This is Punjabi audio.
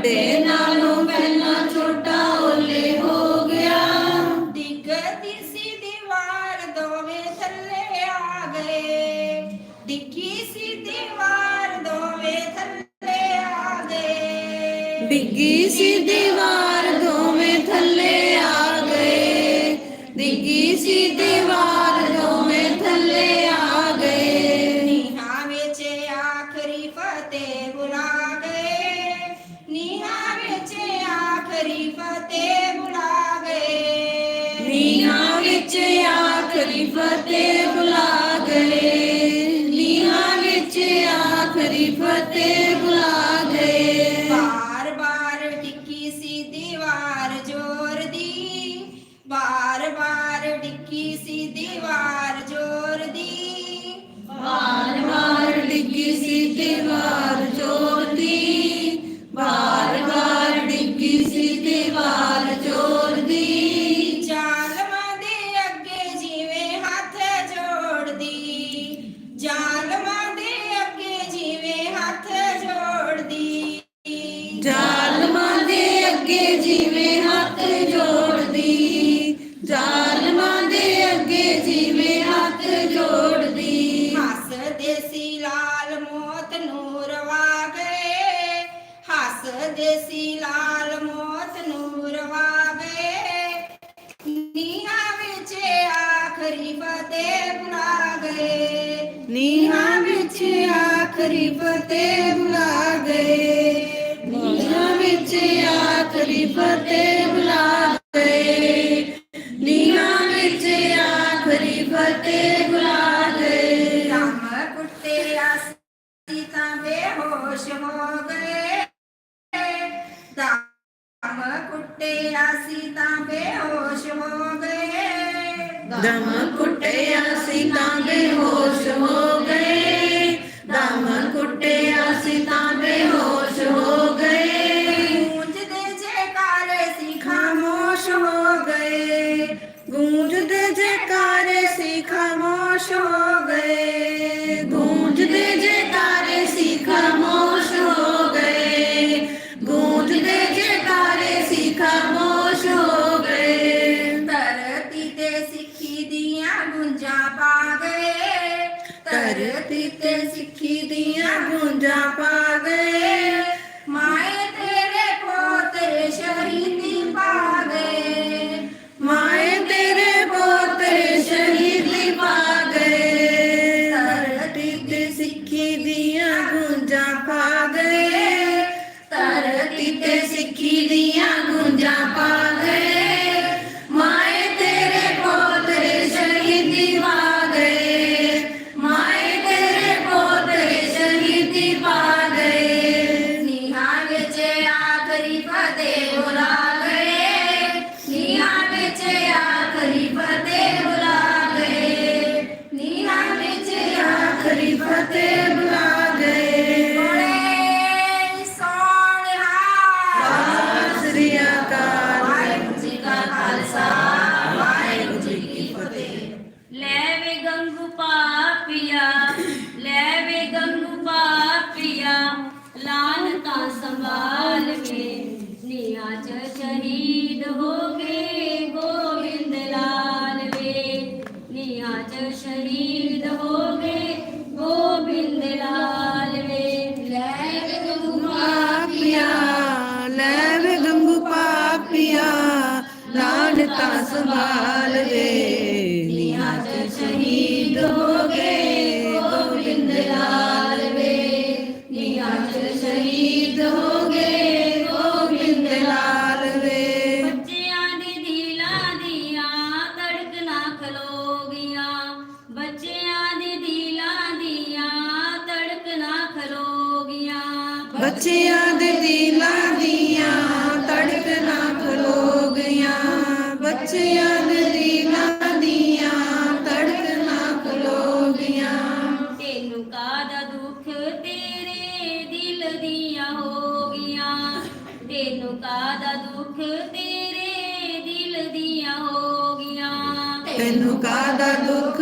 ਵੱਡੇ ਨਾਲੋਂ ਪਹਿਲਾਂ ਛੋਟਾ ਓਲੇ ਹੋ ਗਿਆ। ਡਿੱਗਦੀ ਸੀ ਦੀਵਾਰ ਦੋਵੇਂ ਥੱਲੇ ਆ ਗਏ। ਡਿੱਗੀ ਸੀ ਦੀਵਾਰ ਦੋਵੇਂ ਥੱਲੇ ਆ ਗਏ। ਡਿੱਗੀ ਸੀ ਦੀਵਾਰ ਦੋਵੇਂ ਥੱਲੇ ਆ ਗਏ। ਡਿੱਗੀ ਸੀ ਦੀਵਾਰ ਦੋਵੇਂ ਥੱਲੇ ਆ ਗਏ। ਨੀਹਾਂ ਵਿੱਚ ਆਖਰੀ ਫਤਿਹ ਬੁਲਾ ਫਤਿਹ ਬੁਲਾ ਗਏ। ਨੀਹਾਂ ਵਿੱਚ ਆਖਰੀ ਫਤਿਹ ਬੁਲਾ ਗਏ। ਬਾਰ ਬਾਰ ਟਿੱਕੀ ਸੀ ਦੀਵਾਰ ਜ਼ੋਰ ਦੀ। ਬਾਰ ਬਾਰ ਟਿੱਕੀ ਸੀ ਦੀਵਾਰ ਜ਼ੋਰ ਦੀ। ਬਾਰ ਬਾਰ ਡਿੱਗੀ ਸੀ ਦੀਵਾਰ ਜ਼ਾਲਮਾਂ ਦੇ ਅੱਗੇ ਜਿਵੇਂ ਹੱਥ ਜੋੜਦੀ, ਜ਼ਾਲਮਾਂ ਦੇ ਅੱਗੇ ਜਿਵੇਂ ਹੱਥ ਜੋੜਦੀ। ਹੱਸਦੇ ਸੀ ਲਾਲ ਮੌਤ ਨੂੰ ਰਵਾ ਗਏ ਹੱਸਦੇ ਸੀ ਲਾਲ ਮੌਤ ਨੂੰ ਰਵਾ ਗਏ ਨੀਹਾਂ ਵਿੱਚ ਆਖਰੀ ਫਤਿਹ ਬੁਲਾ ਗਏ ਨੀਹਾਂ ਵਿੱਚ ਆਖਰੀ ਫਤਿਹ ਬੁਲਾ ਗਏ ਵਿੱਚ ਆਖਰੀ ਫਤਿਹ ਬੁਲਾ ਗਏ ਨੀਹਾਂ ਵਿੱਚ ਆਖਰੀ ਫਤਿਹ ਬੁਲਾ ਗਏ ਦਮ ਕੁੱਟਿਆ ਸੀ ਤਾਂ ਬੇਹੋਸ਼ ਹੋ ਗਏ। ਦਮ ਕੁੱਟਿਆ ਸੀ ਤਾਂ ਬੇਹੋਸ਼ ਹੋ ਗਏ। ਦਮ ਕੁੱਟਿਆ ਸੀ ਤਾਂ ਬੇਹੋਸ਼ ਹੋ ਗਏ। ਜੈਕਾਰੇ ਸੀ ਖਾਮੋਸ਼ ਹੋ ਗਏ। ਗੂੰਜਦੇ ਜੈਕਾਰੇ ਸੀ ਖਾਮੋਸ਼ ਹੋ ਗਏ। ਗੂੰਜਦੇ ਜੈਕਾਰੇ ਸੀ ਖਾਮੋਸ਼ ਹੋ ਗਏ। ਧਰਤੀ ਤੇ ਸਿੱਖੀ ਦੀਆਂ ਗੁੰਜਾਂ ਪਾ ਗਏ। ਧਰਤੀ ਤੇ ਸਿੱਖੀ ਦੀਆਂ ਸਿੱਖੀ ਦੀਆਂ ਗੂੰਜਾਂ ਪਾ ਗਏ ਸੰਭਾਲ ਵੇ ਨਿਆਜ ਸ਼ਹੀਦ ਹੋ ਗਏ ਗੋਬਿੰਦ ਲਾਲ ਵੇ। ਨਿਆਜ ਸ਼ਹੀਦ ਹੋ ਗਏ ਗੋਬਿੰਦ ਲਾਲ ਵੇ। ਲੈ ਵੇ ਗੰਗੂ ਪਾਪੀਆ, ਲੈ ਵੇ ਗੰਗੂ ਪਾਪੀਆ ਲਾਡ ਤਾਂ ਸੰਭਾਲ ਵੇ। ਨੀਹਾਂ ਸ਼ਹੀਦ ਹੋ ਤੈਨੂੰ ਕਾਦਾ ਦੁੱਖ? ਤੇਰੇ ਦਿਲ ਦੀਆਂ ਹੋ ਗਈਆਂ। ਤੈਨੂੰ ਕਾਦਾ ਦੁੱਖ?